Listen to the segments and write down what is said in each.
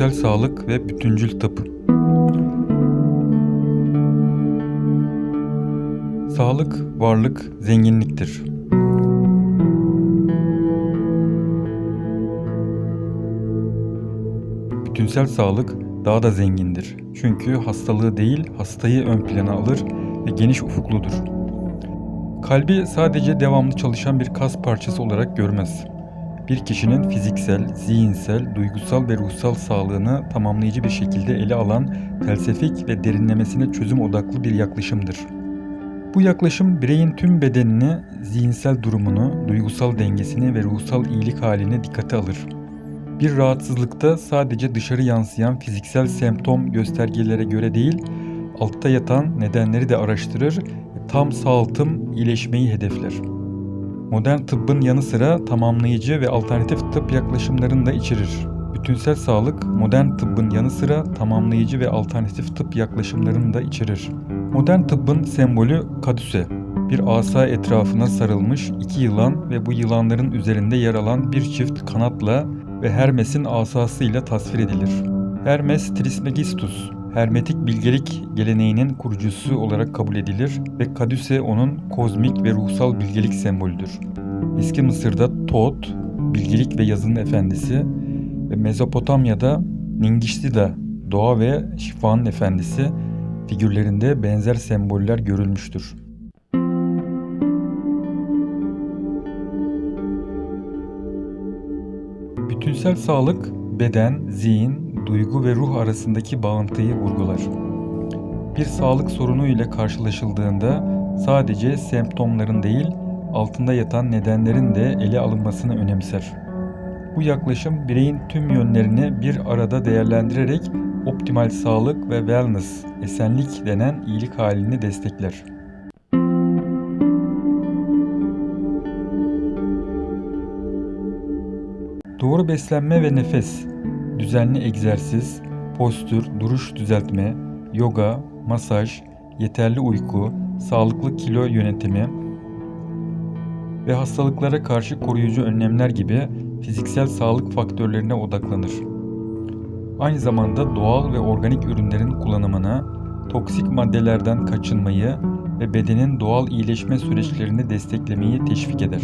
Bütünsel sağlık ve bütüncül tıp. Sağlık, varlık, zenginliktir. Bütünsel sağlık daha da zengindir. Çünkü hastalığı değil, hastayı ön plana alır ve geniş ufukludur. Kalbi sadece devamlı çalışan bir kas parçası olarak görmez. Bir kişinin fiziksel, zihinsel, duygusal ve ruhsal sağlığını tamamlayıcı bir şekilde ele alan felsefik ve derinlemesine çözüm odaklı bir yaklaşımdır. Bu yaklaşım bireyin tüm bedenini, zihinsel durumunu, duygusal dengesini ve ruhsal iyilik halini dikkate alır. Bir rahatsızlıkta sadece dışarı yansıyan fiziksel semptom göstergelere göre değil, altta yatan nedenleri de araştırır ve tam sağaltım, iyileşmeyi hedefler. Modern tıbbın yanı sıra tamamlayıcı ve alternatif tıp yaklaşımlarını da içerir. Bütünsel sağlık, modern tıbbın yanı sıra tamamlayıcı ve alternatif tıp yaklaşımlarını da içerir. Modern tıbbın sembolü kadüse, bir asa etrafına sarılmış iki yılan ve bu yılanların üzerinde yer alan bir çift kanatla ve Hermes'in asasıyla tasvir edilir. Hermes Trismegistus, Hermetik bilgelik geleneğinin kurucusu olarak kabul edilir ve Kadüse onun kozmik ve ruhsal bilgelik sembolüdür. Eski Mısır'da Tot, bilgelik ve yazının efendisi ve Mezopotamya'da Ningiştida, doğa ve şifanın efendisi figürlerinde benzer semboller görülmüştür. Bütünsel sağlık, beden, zihin, duygu ve ruh arasındaki bağıntıyı vurgular. Bir sağlık sorunu ile karşılaşıldığında sadece semptomların değil, altında yatan nedenlerin de ele alınmasını önemser. Bu yaklaşım bireyin tüm yönlerini bir arada değerlendirerek optimal sağlık ve wellness, esenlik denen iyilik halini destekler. Doğru beslenme ve nefes, düzenli egzersiz, postür, duruş düzeltme, yoga, masaj, yeterli uyku, sağlıklı kilo yönetimi ve hastalıklara karşı koruyucu önlemler gibi fiziksel sağlık faktörlerine odaklanır. Aynı zamanda doğal ve organik ürünlerin kullanımına, toksik maddelerden kaçınmayı ve bedenin doğal iyileşme süreçlerini desteklemeyi teşvik eder.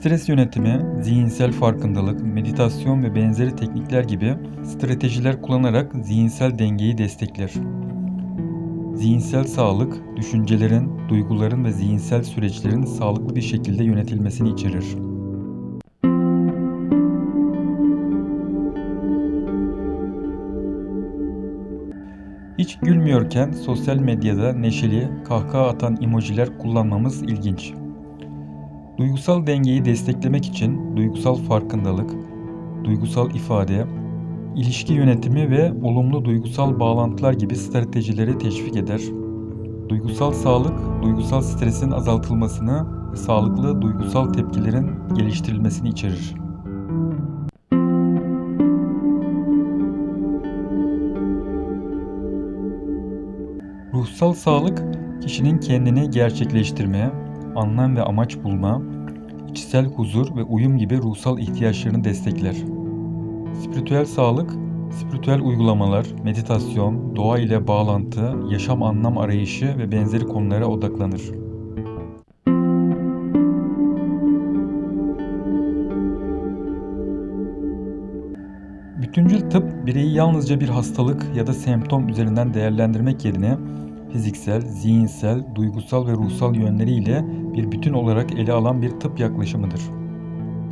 Stres yönetimi, zihinsel farkındalık, meditasyon ve benzeri teknikler gibi stratejiler kullanarak zihinsel dengeyi destekler. Zihinsel sağlık, düşüncelerin, duyguların ve zihinsel süreçlerin sağlıklı bir şekilde yönetilmesini içerir. Hiç gülmüyorken sosyal medyada neşeli, kahkaha atan emojiler kullanmamız ilginç. Duygusal dengeyi desteklemek için duygusal farkındalık, duygusal ifade, ilişki yönetimi ve olumlu duygusal bağlantılar gibi stratejileri teşvik eder. Duygusal sağlık, duygusal stresin azaltılmasını ve sağlıklı duygusal tepkilerin geliştirilmesini içerir. Ruhsal sağlık, kişinin kendini gerçekleştirmeye, anlam ve amaç bulma, içsel huzur ve uyum gibi ruhsal ihtiyaçlarını destekler. Spiritüel sağlık, spiritüel uygulamalar, meditasyon, doğa ile bağlantı, yaşam anlam arayışı ve benzeri konulara odaklanır. Bütüncül tıp bireyi yalnızca bir hastalık ya da semptom üzerinden değerlendirmek yerine fiziksel, zihinsel, duygusal ve ruhsal yönleriyle bir bütün olarak ele alan bir tıp yaklaşımıdır.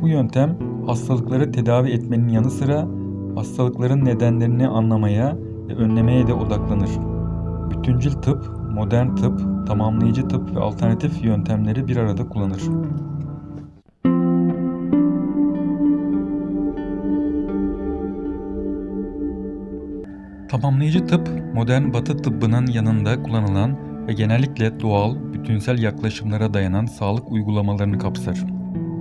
Bu yöntem hastalıkları tedavi etmenin yanı sıra hastalıkların nedenlerini anlamaya ve önlemeye de odaklanır. Bütüncül tıp, modern tıp, tamamlayıcı tıp ve alternatif yöntemleri bir arada kullanır. Tamamlayıcı tıp, modern batı tıbbının yanında kullanılan ve genellikle doğal, bütünsel yaklaşımlara dayanan sağlık uygulamalarını kapsar.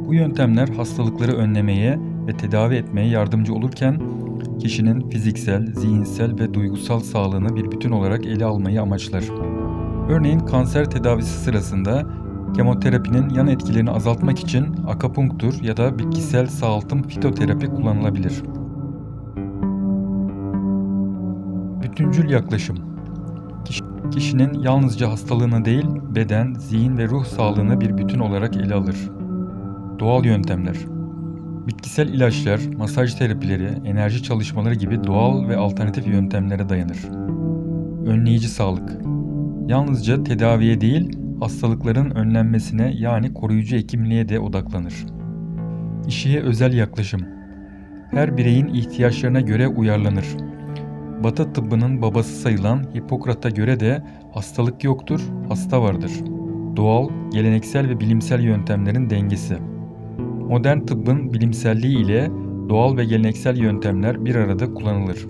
Bu yöntemler hastalıkları önlemeye ve tedavi etmeye yardımcı olurken kişinin fiziksel, zihinsel ve duygusal sağlığını bir bütün olarak ele almayı amaçlar. Örneğin kanser tedavisi sırasında Kemoterapinin yan etkilerini azaltmak için akupunktur ya da bitkisel sağaltım fitoterapi kullanılabilir. Bütüncül yaklaşım Kiş- Kişinin yalnızca hastalığını değil, beden, zihin ve ruh sağlığını bir bütün olarak ele alır. Doğal yöntemler Bitkisel ilaçlar, masaj terapileri, enerji çalışmaları gibi doğal ve alternatif yöntemlere dayanır. Önleyici sağlık Yalnızca tedaviye değil, hastalıkların önlenmesine yani koruyucu hekimliğe de odaklanır. İşiye özel yaklaşım Her bireyin ihtiyaçlarına göre uyarlanır. Batı tıbbının babası sayılan Hipokrat'a göre de hastalık yoktur, hasta vardır. Doğal, geleneksel ve bilimsel yöntemlerin dengesi. Modern tıbbın bilimselliği ile doğal ve geleneksel yöntemler bir arada kullanılır.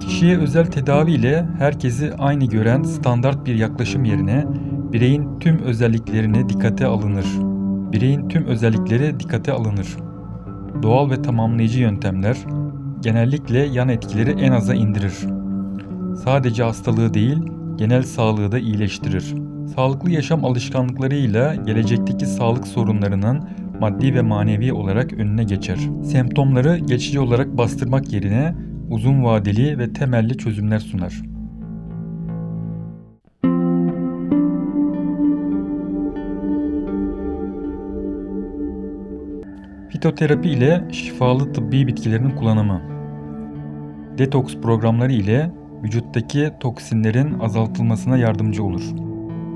Kişiye özel tedavi ile herkesi aynı gören standart bir yaklaşım yerine bireyin tüm özelliklerine dikkate alınır. Bireyin tüm özellikleri dikkate alınır. Doğal ve tamamlayıcı yöntemler genellikle yan etkileri en aza indirir. Sadece hastalığı değil, genel sağlığı da iyileştirir. Sağlıklı yaşam alışkanlıklarıyla gelecekteki sağlık sorunlarının maddi ve manevi olarak önüne geçer. Semptomları geçici olarak bastırmak yerine uzun vadeli ve temelli çözümler sunar. Fitoterapi ile şifalı tıbbi bitkilerin kullanımı. Detoks programları ile vücuttaki toksinlerin azaltılmasına yardımcı olur.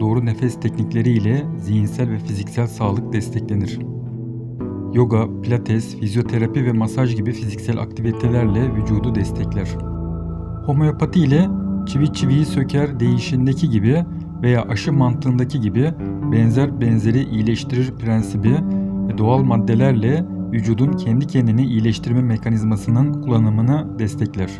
Doğru nefes teknikleri ile zihinsel ve fiziksel sağlık desteklenir. Yoga, pilates, fizyoterapi ve masaj gibi fiziksel aktivitelerle vücudu destekler. Homeopati ile çivi çiviyi söker değişindeki gibi veya aşı mantığındaki gibi benzer benzeri iyileştirir prensibi ve doğal maddelerle vücudun kendi kendini iyileştirme mekanizmasının kullanımını destekler.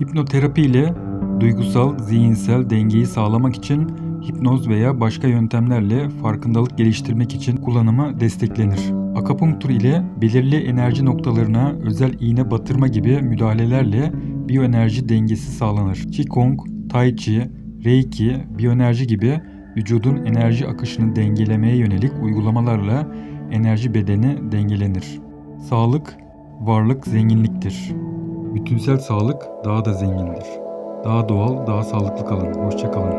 Hipnoterapi ile duygusal, zihinsel dengeyi sağlamak için hipnoz veya başka yöntemlerle farkındalık geliştirmek için kullanımı desteklenir. Akupunktur ile belirli enerji noktalarına özel iğne batırma gibi müdahalelerle biyoenerji dengesi sağlanır. Qigong, Tai Chi, Reiki, biyoenerji gibi vücudun enerji akışını dengelemeye yönelik uygulamalarla enerji bedeni dengelenir. Sağlık, varlık zenginliktir. Bütünsel sağlık daha da zengindir. Daha doğal, daha sağlıklı kalın. Hoşça kalın.